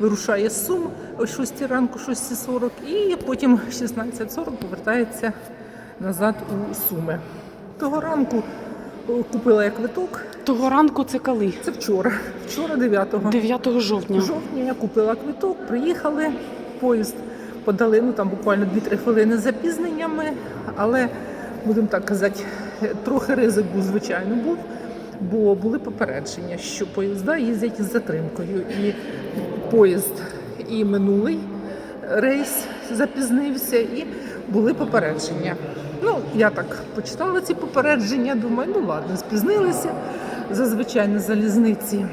Вирушає з Сум о 6 ранку, 6.40, і потім 16.40 повертається назад у Суми. Того ранку купила я квиток. Того ранку це коли? Це вчора. Вчора 9 9 жовтня. жовтня я купила квиток, приїхали, поїзд подали, ну там буквально 2-3 хвилини з запізненнями, але будемо так казати, трохи ризик був, звичайно, був, бо були попередження, що поїзда їздять із затримкою. І поїзд і минулий рейс запізнився, і були попередження. Ну, я так почитала ці попередження, думаю, ну ладно, спізнилися. Зазвичай на залізниці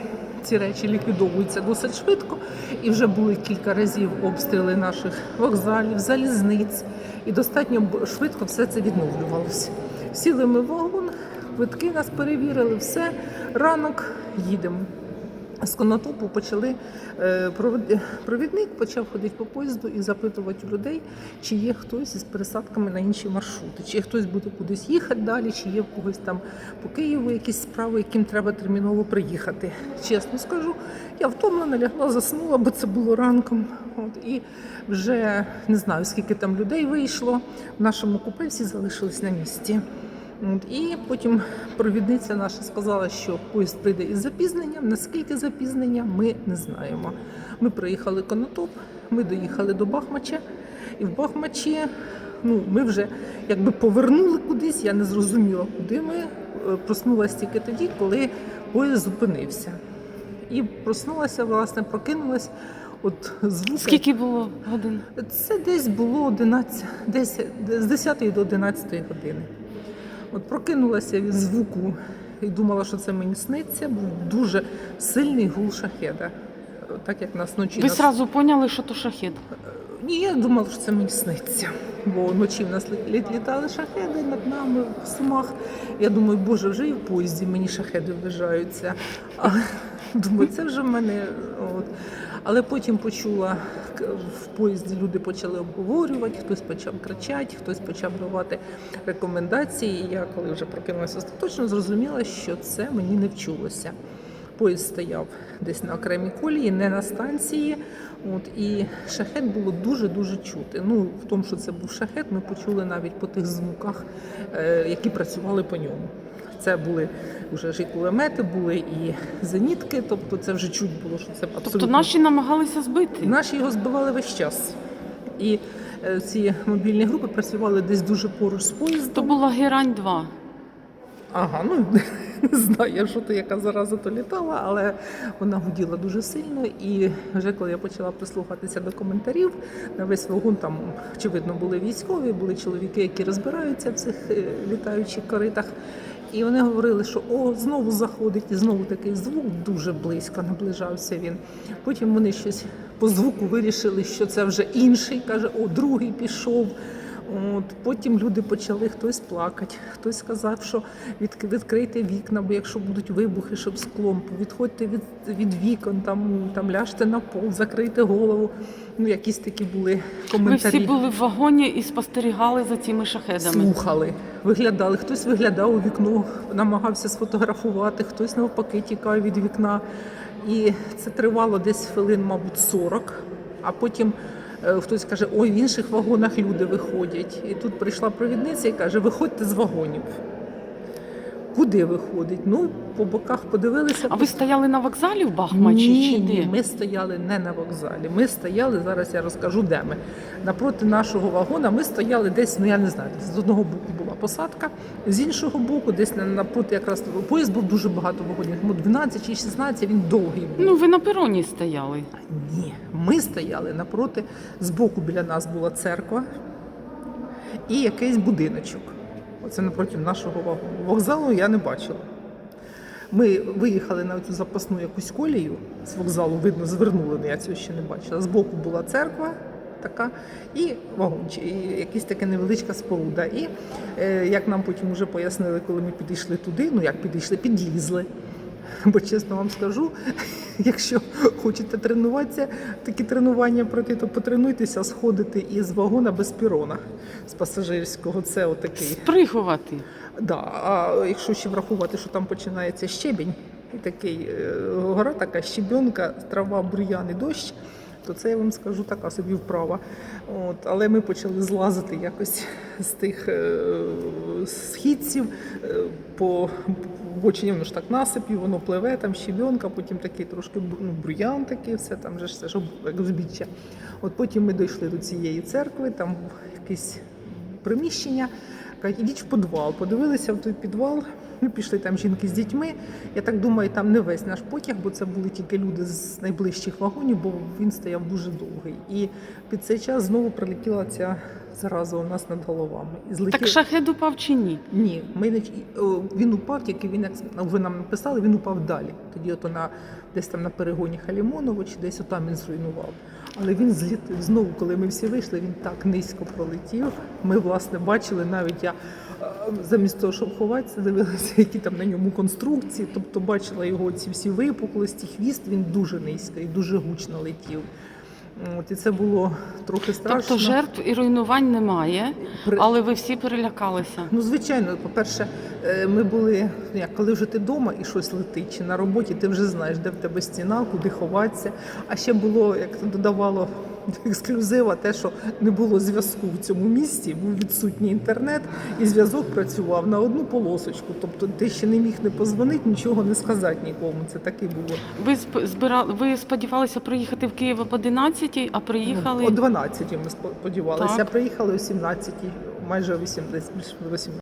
ці речі ліквідовуються досить швидко, і вже були кілька разів обстріли наших вокзалів, залізниць, і достатньо швидко все це відновлювалося. Сіли ми в квитки нас перевірили, все, ранок їдемо. З конотопу почали е, провідник почав ходити по поїзду і запитувати у людей, чи є хтось із пересадками на інші маршрути, чи хтось буде кудись їхати далі, чи є в когось там по Києву якісь справи, яким треба терміново приїхати. Чесно скажу, я втомлена, лягла, заснула, бо це було ранком. От і вже не знаю, скільки там людей вийшло. В нашому купе всі залишились на місці. От, І потім провідниця наша сказала, що поїзд прийде із запізненням. Наскільки запізнення, ми не знаємо. Ми приїхали Конотоп, ми доїхали до Бахмача, і в Бахмачі ну, ми вже якби повернули кудись, я не зрозуміла, куди ми. Е, Проснулася тільки тоді, коли поїзд зупинився. І проснулася, власне, прокинулась. От звуки. Скільки було годин? Це десь було 11, 10, з 10 до 11 години. От прокинулася від звуку і думала, що це мені сниться. Був дуже сильний гул шахеда. Так як нас вночі Ви нас... сразу поняли, що то шахет. Ні, я думала, що це мені сниться. Бо вночі в нас лі- лі- літали шахеди над нами в сумах. Я думаю, боже, вже і в поїзді мені шахеди вважаються. А, думаю, це вже в мене. От. Але потім почула в поїзді люди почали обговорювати, хтось почав кричати, хтось почав давати рекомендації. І я, коли вже прокинулася остаточно, зрозуміла, що це мені не вчулося. Поїзд стояв десь на окремій колії, не на станції. От і шахет було дуже дуже чути. Ну в тому, що це був шахет, ми почули навіть по тих звуках, е, які працювали по ньому. Це були вже ж і кулемети, були і зенітки. Тобто, це вже чуть було, що це абсолютно Тобто наші намагалися збити. Наші його збивали весь час. І е, ці мобільні групи працювали десь дуже поруч з поїздом. То була герань 2. Ага, ну не знаю, що то яка зараза то літала, але вона гуділа дуже сильно. І вже коли я почала прислухатися до коментарів, на весь вагон там очевидно були військові, були чоловіки, які розбираються в цих е, літаючих коритах. І вони говорили, що о, знову заходить, і знову такий звук дуже близько наближався він. Потім вони щось по звуку вирішили, що це вже інший. каже, о, другий пішов. От, потім люди почали хтось плакати, хтось сказав, що від, відкрийте вікна, бо якщо будуть вибухи, щоб склом, відходьте від, від вікон, там, там ляжте на пол, закрийте голову. Ну, якісь такі були коментарі. всі були в вагоні і спостерігали за цими шахедами. Слухали, виглядали. Хтось виглядав у вікно, намагався сфотографувати, хтось навпаки тікав від вікна. І це тривало десь хвилин, мабуть, 40. А потім хтось каже, ой, в інших вагонах люди виходять. І тут прийшла провідниця і каже, виходьте з вагонів. Куди виходить? Ну, по боках подивилися. А ви стояли на вокзалі в Бахмачі ні, чи ні, ми стояли не на вокзалі. Ми стояли, зараз я розкажу, де ми. Напроти нашого вагона ми стояли десь, ну я не знаю, з одного боку була посадка, з іншого боку, десь на- напроти якраз поїзд був дуже багато вагонів. Тому 12 чи 16, він довгий був. Ну, ви на пероні стояли. Ні, ми стояли напроти, збоку біля нас була церква і якийсь будиночок. Оце напроти нашого. Вокзалу я не бачила. Ми виїхали на цю запасну якусь колію з вокзалу, видно, звернули, але я цього ще не бачила. Збоку була церква така, і вагончик, і якась така невеличка споруда. І е, як нам потім вже пояснили, коли ми підійшли туди, ну як підійшли, підлізли. Бо чесно вам скажу, якщо хочете тренуватися, такі тренування пройти, то потренуйтеся сходити із вагона без пірона з пасажирського. Це отакий. Спригувати. Да, а якщо ще врахувати, що там починається щебінь, і такий е, гора, така щебенка, трава, бур'ян і дощ. То це я вам скажу така собі вправа. От, але ми почали злазити якось з тих е, східців е, по бочині, воно ж так насипів, воно пливе, там щебенка, потім такий трошки ну, бур'ян такий, все там же ж все ж як узбіччя. От потім ми дійшли до цієї церкви, там якесь приміщення. Кажуть, ідіть в підвал. Подивилися в той підвал. Ми пішли там жінки з дітьми. Я так думаю, там не весь наш потяг, бо це були тільки люди з найближчих вагонів, бо він стояв дуже довгий. І під цей час знову прилетіла ця зараза у нас над головами. І злетів... Так шахед упав чи ні? Ні, ми не він упав, тільки він як ви нам написали, він упав далі. Тоді ото на десь там на перегоні Халімоново, чи десь отам він зруйнував. Але він злітив знову, коли ми всі вийшли, він так низько пролетів. Ми власне бачили навіть я е, замість того, щоб ховатися, дивилася, які там на ньому конструкції. Тобто бачила його ці всі випуклості, хвіст він дуже низько і дуже гучно летів. От, і це було трохи страшно. Тобто жертв і руйнувань немає, але ви всі перелякалися. Ну, звичайно, по-перше, е, ми були, ну як, коли вже ти вдома і щось летить, чи на роботі, ти вже знаєш, де в тебе стіна, куди ховатися. А ще було, як додавало ексклюзива, те, що не було зв'язку в цьому місті, був відсутній інтернет, і зв'язок працював на одну полосочку. Тобто ти ще не міг не позвонити, нічого не сказати нікому. Це таке було. Ви збирали, ви сподівалися приїхати в Київ об 11, а приїхали О 12 ми сподівалися, Так. а приїхали о 17, майже о 18.